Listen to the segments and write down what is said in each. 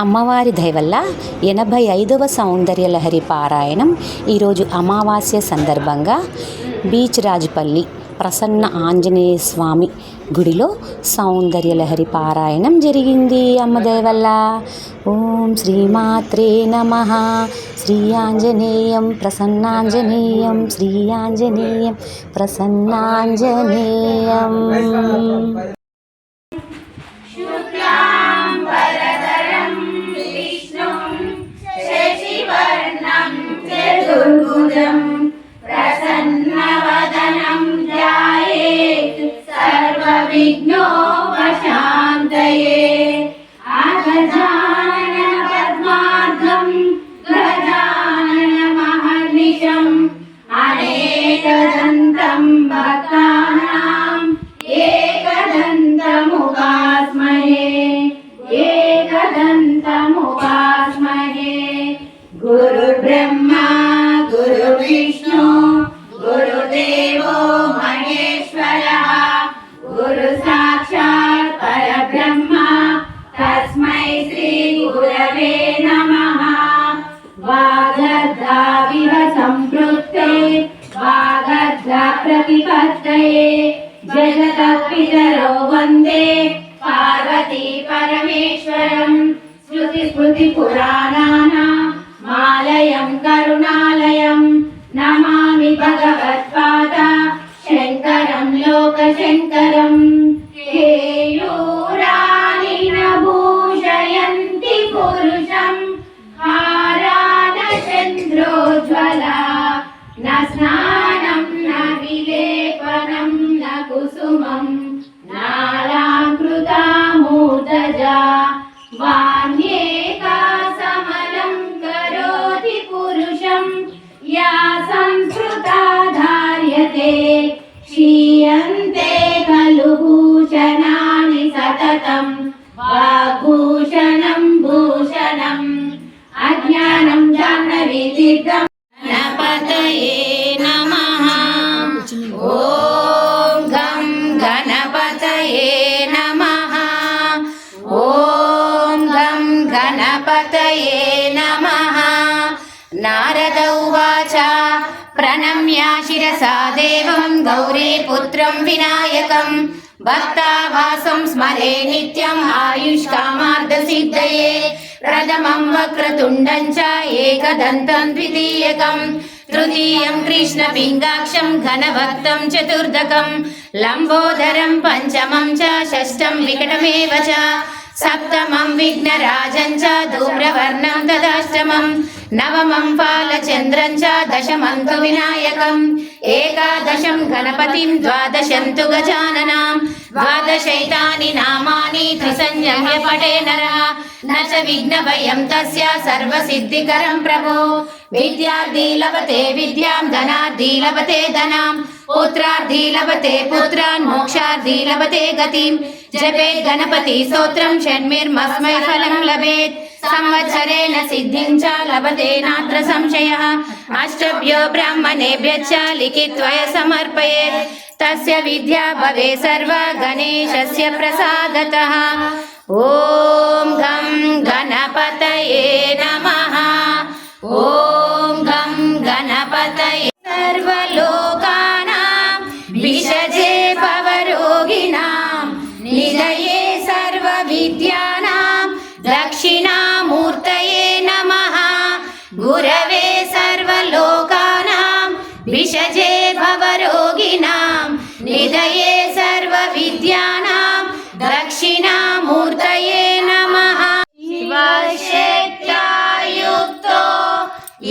అమ్మవారి దయవల్ల ఎనభై ఐదవ సౌందర్యలహరి పారాయణం ఈరోజు అమావాస్య సందర్భంగా బీచ్ రాజుపల్లి ప్రసన్న ఆంజనేయ స్వామి గుడిలో సౌందర్యలహరి పారాయణం జరిగింది అమ్మ దయవల్ల. ఓం శ్రీమాత్రే నమ. శ్రీ ఆంజనేయం ప్రసన్నాంజనేయం శ్రీ ఆంజనేయం ప్రసన్నాంజనేయం. 아. भगवत्पादा शङ्करं लोकशङ्करम् शिरसा देवं गौरीपुत्रं विनायकं भक्ताभासं स्मरे नित्यम् आयुष्कामार्धसिद्धये प्रथमं वक्रतुण्डं च एकदन्तं द्वितीयकं तृतीयं कृष्णपिङ्गाक्षं घनभक्तं चतुर्दकं लम्बोदरं पञ्चमं च षष्ठं विकटमेव च सप्तमं विघ्नराजं च धूम्रवर्णं तदाष्टमं నవమం బాలచంద్రం చ దశమంతు వినాయకం. ఏకాదశం గణపతిం ద్వాదశం తు గజాననాం. ద్వాదశైతాని నామాని త్రిసంజమ్య పటే నర. నచ విఘ్న భయం తస్య సర్వసిద్ధికరం ప్రభో. విద్యార్థీ లభతే విద్యాం ధనార్థీ లభతే ధనాం. పుత్రార్థీ లభతే పుత్రాన్ మోక్షార్థీ లభతే గతిం. జపే గణపతి స్తోత్రం షణ్మిర్మస్మై ఫలం లభేత్. సంవత్సరేణ సిద్ధించ లభతే నాత్ర సంశయ. అష్టభ్యో బ్రాహ్మణేభ్యశ్చ లిఖిత్వయ సమర్పయేత్. తస్య విద్యా భవే సర్వ గణేశస్య ప్రసాదతః. ఓం గం గణపతయే నమః. ఓం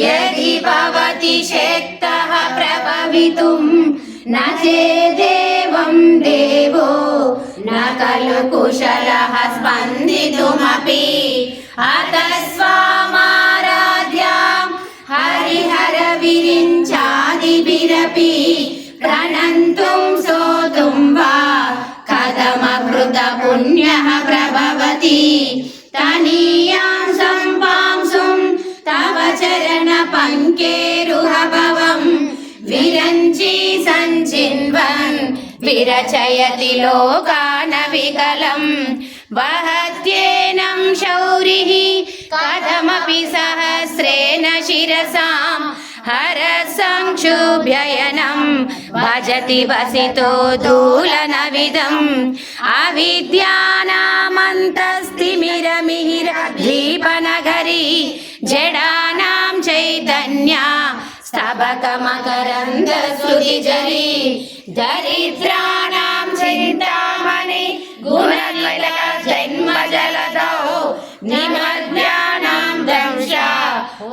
यदि भवति शक्तः प्रभवितुं न चेदेवं देवो न खलु कुशलः स्पन्दितुमपि अतः स्वामाराध्यां हरिहरविरिञ्चादिभिरपि प्रणन्तुं सोतुं वा कथमकृत पुण्यः प्रभवति तनीयां चरणपङ्केरुहभवम् विरञ्ची सञ्चिन्वन् विरचयति लोकानविकलम् वहत्येनं शौरिः कथमपि सहस्रेण शिरसां हर संक्षुभ्ययनं भजति वसितो दूलनविदम्। अविद्यानामन्तस्तिमिरमिहिर स्तबकमकरन्दश्रुतिजरी दरिद्राणां चिन्तामणि गुणनिल जन्मजलदौ निमग्नानां दंशा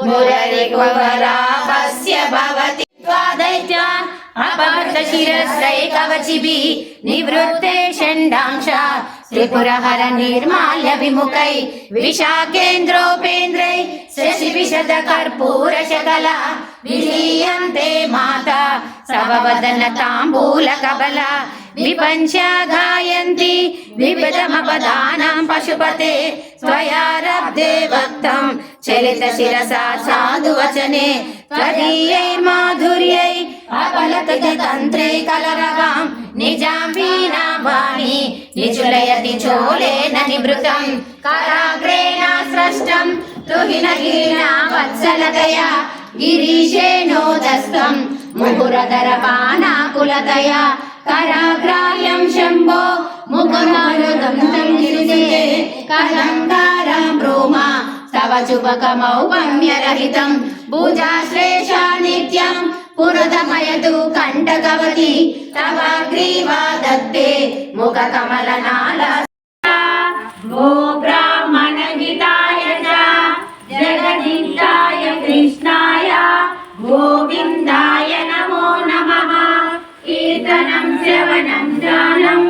मुररिकुवरापस्य भवति द्वादैत्या अपवर्तशिरस्रैकवचिभिः निवृत्ते षण्डांशा त्रिपुरहर निर्माल्य विमुखै विशाखेन्द्रोपेन्द्रै शशिविशदकर्पूरशकला विलीयन्ते माता सववदन ताम्बूलकबला विपञ्चा गायन्ति विविधमपदानां पशुपते त्वयारब्धे वक्तं चलितशिरसा साधुवचने त्वदीयै माधुर्यै अपलकति तन्त्रे कलरवां निजां వాణి నిచులయతి చోలేన నిభృతం కరాగ్రేణ సృష్టం తుహిన హీనా వత్సలతయా గిరీశేనోదస్తం ముహురధర పానాకులతయా కరాగ్రాయం శంభో ముఖమానుదంతం గిరిజే కలంకారం బ్రూమా తవ శుభకమౌపమ్యరహితం భుజాశ్లేషా నిత్యం पुरदमयतु कण्टकवती तव ग्रीवा दत्ते मुखकमलनाला गो ब्राह्मणहिताय च जगदीशाय कृष्णाय गोविन्दाय नमो नमः कीर्तनं श्रवणं दानं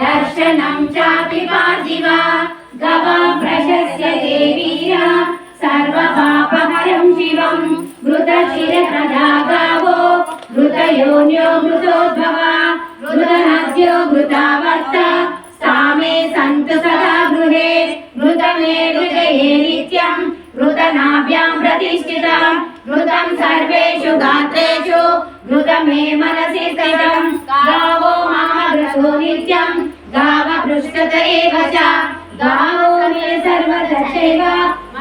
दर्शनं चापि मे नित्यम् हृदनाभ्याम् प्रतिष्ठितम् हृदम् सर्वेषु गात्रेषु हृद मनसि स्थितम् गावो मामृतो नित्यम् गावपृष्ठत एव च गावो मे सर्वदश्चैव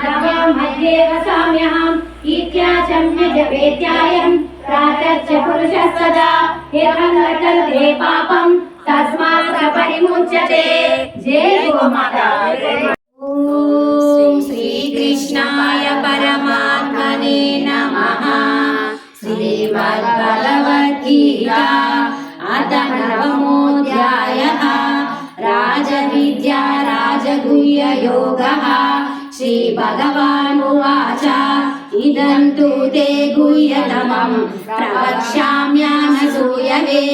नवमध्येव साम्यहम् इत्याचम्यजपेत्यायम् प्रातश्च पुरुषस्तदा यमकर्ते पापम् तस्मात् परिमुच्यते जय गोमाता श्रीमद्भगवद्गीता अथ नवमोऽध्यायः राजविद्या राजगुह्ययोगः श्रीभगवानुवाच इदं तु ते गुह्यतमं प्रवक्ष्याम्यानसूयवे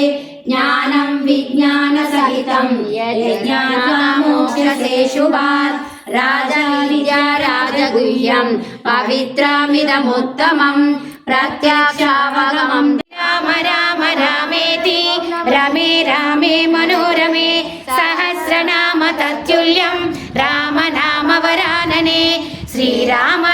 ज्ञानं विज्ञानसहितं यज्ञानमोक्षसे शुभात् राजविद्या राजगुह्यं पवित्रमिदमुत्तमं ప్రత్యాక్షావగమం రామ రామ రామేతి. రమే రామే మనోరమే. సహస్రనామ తత్తుల్యం. రామ నామ వరాననే. శ్రీరామ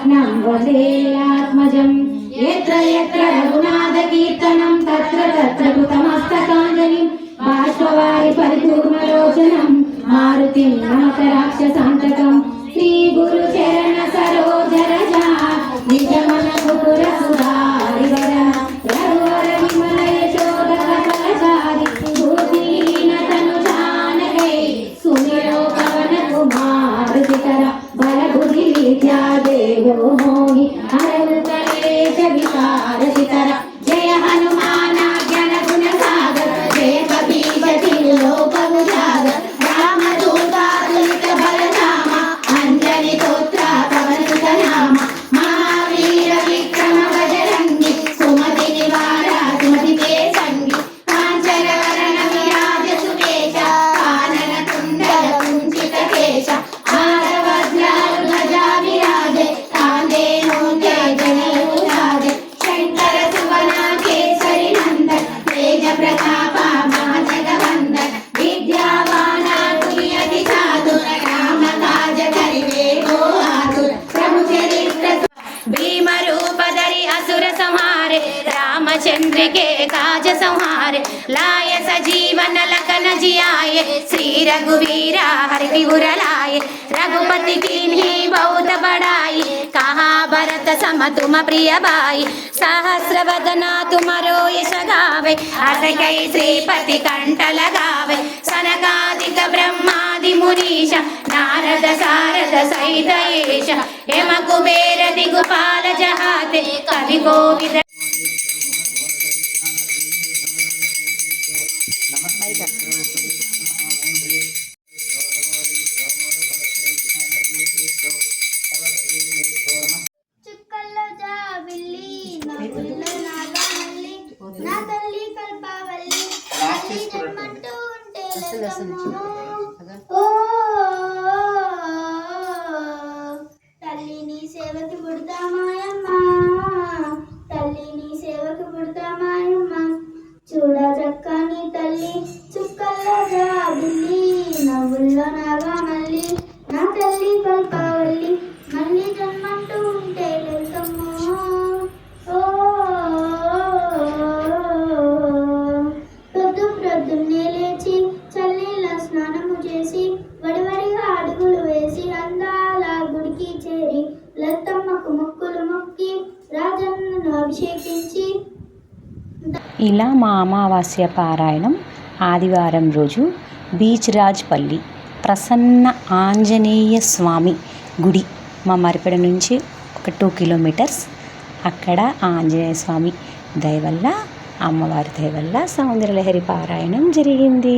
रत्नं वदेयात्मजम् यत्र यत्र रघुनाथकीर्तनं तत्र तत्र कृतमस्तकाञ्जलिं बाष्पवारि परिपूर्णलोचनं मारुतिं नमत राक्षसान्तकं चंद्रिके काज संहारे लाय सजीवन लखन जियाए श्री रघुवीरा हरि गुर लाए रघुपति कीन्ही बहुत बड़ाई कहा भरत सम तुम प्रिय भाई सहस्र वदना तुमरो यश गावे अस कई श्रीपति कंठ लगावे सनकादिक ब्रह्मादि मुनीश नारद सारद सहित ईश हेम कुबेर दिगुपाल जहाते कवि మైక్ చుక్కల్లో జాబిల్లి నా తల్లి కల్పావల్లి ఉంటే అభిషేకించి ఇలా మా అమావాస్య పారాయణం ఆదివారం రోజు బీచ్ రాజ్పల్లి ప్రసన్న ఆంజనేయ స్వామి గుడి మా మరిపెడ నుంచి ఒక టూ కిలోమీటర్స్. అక్కడ ఆంజనేయ స్వామి దయవల్ల అమ్మవారి దయవల్ల సౌందర్యలహరి పారాయణం జరిగింది.